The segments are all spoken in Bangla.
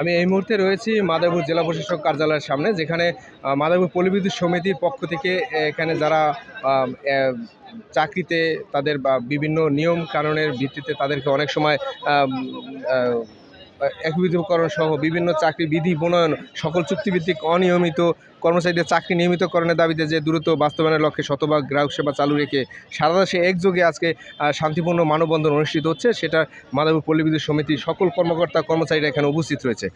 আমি এই মুহূর্তে রয়েছি মাদারীপুর জেলা প্রশাসক কার্যালয়ের সামনে, যেখানে মাদারীপুর পল্লীবিদ্যুৎ সমিতির পক্ষ থেকে এখানে যারা চাকরিতে তাদের বা বিভিন্ন নিয়ম কানুনের ভিত্তিতে তাদেরকে অনেক সময় একীভূতকরণ সহ বিভিন্ন চাকরি বিধি প্রণয়ন, সকল চুক্তিভিত্তিক অনিয়মিত কর্মচারীদের চাকরি নিয়মিতকরণের দাবিতে যে দ্রুত বাস্তবায়নের লক্ষ্যে শতভাগ গ্রাহক সেবা চালু রেখে সারা দেশে একযোগে আজকে শান্তিপূর্ণ মানববন্ধন অনুষ্ঠিত হচ্ছে। সেটা মাদারীপুর পল্লীবিদ্যুৎ সমিতির সকল কর্মকর্তা কর্মচারীরা এখানে উপস্থিত রয়েছে।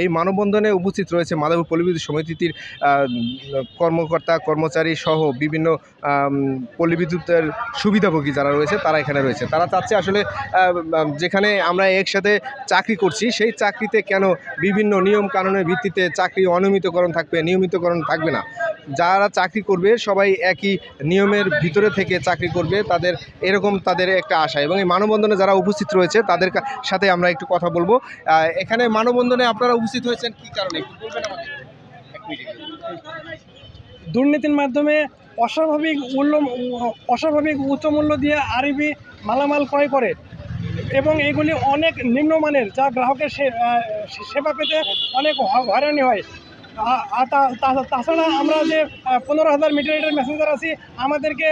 এই মানববন্ধনে উপস্থিত রয়েছে মাদারীপুর পল্লীবিদ্যুৎ সমিতির কর্মকর্তা কর্মচারী সহ বিভিন্ন আম, পল্লীবিদ্যুতের সুবিধাভোগী যারা রয়েছে তারা এখানে রয়েছে। তারা চাচ্ছে আসলে যেখানে আমরা একসাথে চাকরি করছি সেই চাকরিতে কেন বিভিন্ন নিয়ম কানুনের ভিত্তিতে চাকরি অনিয়মিতকরণ থাকবে নিয়মিতকরণ থাকবে না। যারা চাকরি করবে, সবাই একই নিয়মের ভিতরে থেকে চাকরি করবে, তাদের এরকম তাদের একটা আশা। এবং এই মানববন্ধনে যারা উপস্থিত রয়েছে, তাদের সাথে আমরা একটু কথা বলব। এখানে মানববন্ধনে আপনারা উপস্থিত হয়েছেন কি কারণে? বলবেন। দুর্নীতির মাধ্যমে অস্বাভাবিক মূল্য, অস্বাভাবিক উচ্চ মূল্য দিয়ে আরবি মালামাল ক্রয় করে এবং এগুলি অনেক নিম্নমানের, যা গ্রাহকের সেবা পেতে অনেক হয়রানি হয়। তাছাড়া আমরা যে পনেরো হাজার মিটারের মেসেঞ্জার আছি আমাদেরকে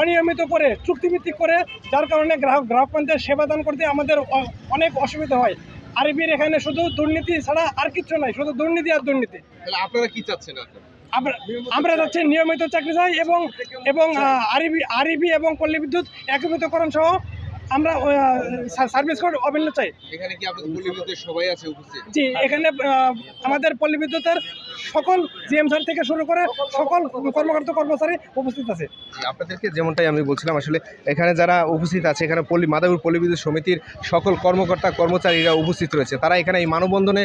অনিয়মিত করে চুক্তিভিত্তিক করে যার কারণে গ্রাহক গ্রাহক পঞ্চায়েত সেবা দান করতে আমাদের অনেক অসুবিধা হয়। আরবির এখানে শুধু দুর্নীতি ছাড়া আর কিচ্ছু নাই শুধু দুর্নীতি আর দুর্নীতি। আপনারা কি চাচ্ছেন আমরা আমরা যাচ্ছি নিয়মিত চাকরি চাই এবং এবং আরবি আরবি এবং পল্লী বিদ্যুৎ একীভূতকরণ সহ আমরা সার্ভিস কোড অভিন্ন চাই। এখানে কি আপনাদের পল্লীবিদ্যুতের সবাই আছে উপস্থিত? জি এখানে আমাদের পল্লী বিদ্যুতের সকল জিএম স্যার থেকে শুরু করে সকল কর্মকর্তা কর্মচারী উপস্থিত আছে। আপনাদেরকে যেমনটাই আমি বলছিলাম, আসলে এখানে যারা উপস্থিত আছে, এখানে পল্লী মাদারপুর পল্লীবিদ্যুৎ সমিতির সকল কর্মকর্তা কর্মচারীরা উপস্থিত রয়েছে। তারা এখানে এই মানববন্ধনে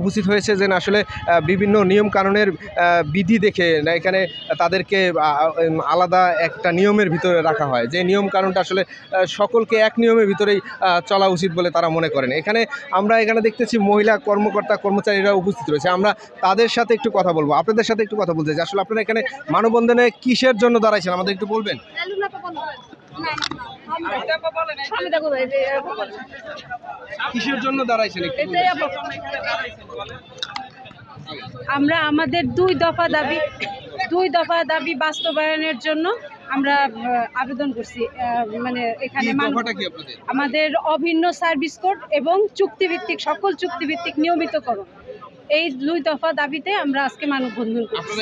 উপস্থিত হয়েছে যে আসলে বিভিন্ন নিয়ম কানুনের বিধি দেখে এখানে তাদেরকে আলাদা একটা নিয়মের ভিতরে রাখা হয়। যে নিয়ম কানুনটা আসলে সকলকে এক নিয়মের ভিতরেই চলা উচিত বলে তারা মনে করেন। এখানে আমরা এখানে দেখতেছি মহিলা কর্মকর্তা কর্মচারীরা উপস্থিত রয়েছে। আমরা তাদের সাথে একটু কথা বলব আপনাদের সাথে একটু কথা বলতে চাই। আসলে আপনারা এখানে মানববন্ধনে কিসের জন্য দাঁড়াইছেন? আমাদের একটু বলবেন? কিসের জন্য দাঁড়াইছেন আমরা আমাদের দুই দফা দাবি দুই দফা দাবি বাস্তবায়নের জন্য আমরা আবেদন করছি মানে এখানে আমাদের অভিন্ন সার্ভিস কোড এবং চুক্তিভিত্তিক সকল চুক্তিভিত্তিক নিয়মিতকরণ। এই দুই দফা দাবিতে আমরা আজকে মানববন্ধন করছি।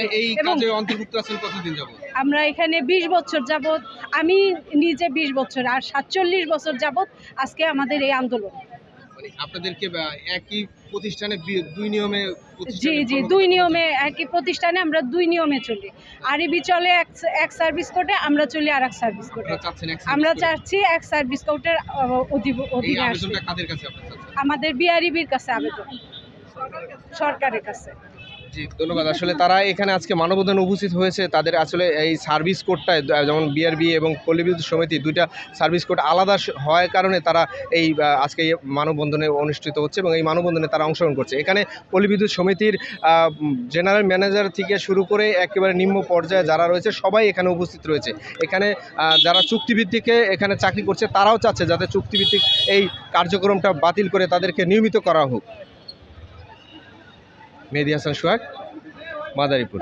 এবং আমরা এখানে ২০ বছর যাবৎ আমি নিজে ২০ বছর আর সাতচল্লিশ বছর যাবত আজকে আমাদের এই আন্দোলন। মানে আপনাদেরকে একই প্রতিষ্ঠানে দুই নিয়মে জি জি দুই নিয়মে একই প্রতিষ্ঠানে আমরা দুই নিয়মে চলি। আরবি চলে এক সার্ভিস কোডে আমরা চলি আর এক সার্ভিস এক আমরা চাচ্ছি এক সার্ভিস অধীনে কাছে আমাদের বিআরইবির কাছে আবেদন। সরকারের কাছে। ধন্যবাদ। আসলে তারা এখানে আজকে মানববন্ধনে উপস্থিত হয়েছে। তাদের আসলে এই সার্ভিস কোডটায়, যেমন বিআরবি এবং পল্লীবিদ্যুৎ সমিতি দুইটা সার্ভিস কোড আলাদা হওয়ার কারণে তারা এই আজকে এই মানববন্ধনে অনুষ্ঠিত হচ্ছে এবং এই মানববন্ধনে তারা অংশগ্রহণ করছে। এখানে পল্লীবিদ্যুৎ সমিতির জেনারেল ম্যানেজার থেকে শুরু করে একেবারে নিম্ন পর্যায়ে যারা রয়েছে, সবাই এখানে উপস্থিত রয়েছে। এখানে যারা চুক্তিভিত্তিকে এখানে চাকরি করছে, তারাও চাচ্ছে যাতে চুক্তিভিত্তিক এই কার্যক্রমটা বাতিল করে তাদেরকে নিয়মিত করা হোক। মেহেদি হাসান সোহাগ মাদারীপুর।